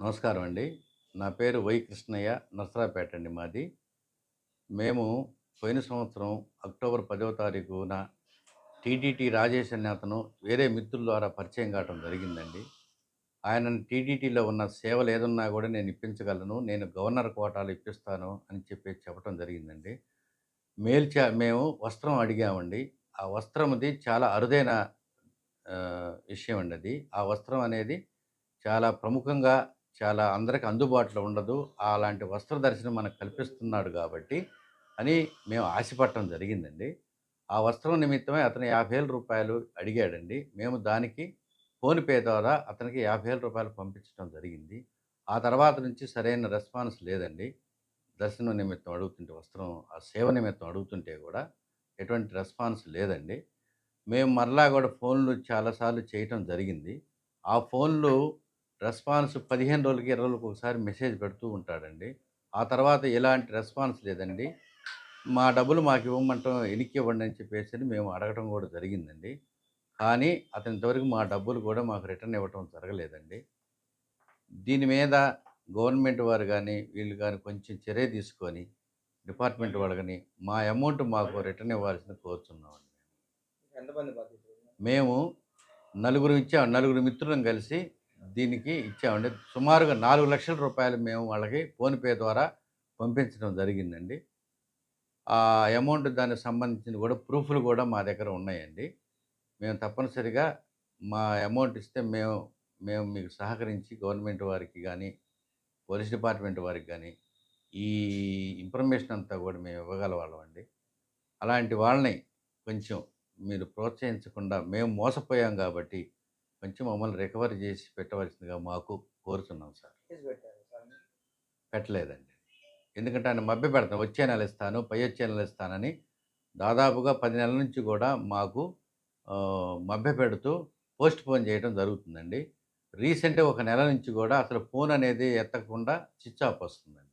నమస్కారం అండి. నా పేరు వై కృష్ణయ్య నర్సరాపేట అండి మాది. మేము పోయిన సంవత్సరం అక్టోబర్ పదవ తారీఖున టీటీటీ రాజేష్ అనే అతను వేరే మిత్రుల ద్వారా పరిచయం కావడం జరిగిందండి. ఆయన టీటీటీలో ఉన్న సేవలు ఏదన్నా కూడా నేను ఇప్పించగలను నేను గవర్నర్ కోటాలు ఇప్పిస్తాను అని చెప్పి చెప్పడం జరిగిందండి. మేల్చా మేము వస్త్రం అడిగామండి. ఆ వస్త్రంది చాలా అరుదైన విషయం అండి అది. ఆ వస్త్రం అనేది చాలా ప్రముఖంగా చాలా అందరికి అందుబాటులో ఉండదు. అలాంటి వస్త్ర దర్శనం మనకు కల్పిస్తున్నాడు కాబట్టి అని మేము ఆశపట్టడం జరిగిందండి. ఆ వస్త్రం నిమిత్తమే అతను యాభై వేల రూపాయలు అడిగాడండి. మేము దానికి ఫోన్పే ద్వారా అతనికి యాభై వేల రూపాయలు పంపించడం జరిగింది. ఆ తర్వాత నుంచి సరైన రెస్పాన్స్ లేదండి. దర్శనం నిమిత్తం అడుగుతుంటే వస్త్రం ఆ సేవ నిమిత్తం అడుగుతుంటే కూడా ఎటువంటి రెస్పాన్స్ లేదండి. మేము మరలా కూడా ఫోన్లు చాలాసార్లు చేయటం జరిగింది. ఆ ఫోన్లు రెస్పాన్స్ పదిహేను రోజులకి ఇరవై రోజులకి ఒకసారి మెసేజ్ పెడుతూ ఉంటాడండి. ఆ తర్వాత ఎలాంటి రెస్పాన్స్ లేదండి. మా డబ్బులు మాకు ఇవ్వమంటాం ఎనికి ఇవ్వండి అని చెప్పేసి అని మేము అడగటం కూడా జరిగిందండి. కానీ అతనింతవరకు మా డబ్బులు కూడా మాకు రిటర్న్ ఇవ్వటం జరగలేదండి. దీని మీద గవర్నమెంట్ వారు కానీ వీళ్ళు కానీ కొంచెం చర్య తీసుకొని డిపార్ట్మెంట్ వాళ్ళు కానీ మా అమౌంట్ మాకు రిటర్న్ ఇవ్వాల్సింది కోరుతున్నామండి మేము నలుగురు ఇచ్చాము నలుగురు మిత్రులను కలిసి దీనికి ఇచ్చామండి. సుమారుగా నాలుగు లక్షల రూపాయలు మేము వాళ్ళకి ఫోన్పే ద్వారా పంపించడం జరిగిందండి. ఆ అమౌంట్ దానికి సంబంధించిన కూడా ప్రూఫ్లు కూడా మా దగ్గర ఉన్నాయండి. మేము తప్పనిసరిగా మా అమౌంట్ ఇస్తే మేము మేము మీకు సహకరించి గవర్నమెంట్ వారికి కానీ పోలీస్ డిపార్ట్మెంట్ వారికి కానీ ఈ ఇన్ఫర్మేషన్ అంతా కూడా మేము ఇవ్వగలవాళ్ళం అండి అలాంటి వాళ్ళని కొంచెం మీరు ప్రోత్సహించకుండా మేము మోసపోయాం కాబట్టి కొంచెం మమ్మల్ని రికవరీ చేసి పెట్టవలసిందిగా మాకు కోరుతున్నాం సార్. పెట్టలేదండి. ఎందుకంటే ఆయన మభ్య పెడతాను వచ్చే నెల ఇస్తాను పై వచ్చే నెల ఇస్తానని దాదాపుగా పది నెలల నుంచి కూడా మాకు మభ్య పెడుతూ పోస్ట్ పోన్ చేయడం జరుగుతుందండి. రీసెంట్గా ఒక నెల నుంచి కూడా అసలు ఫోన్ అనేది ఎత్తకుండా స్విచ్ ఆఫ్ వస్తుందండి.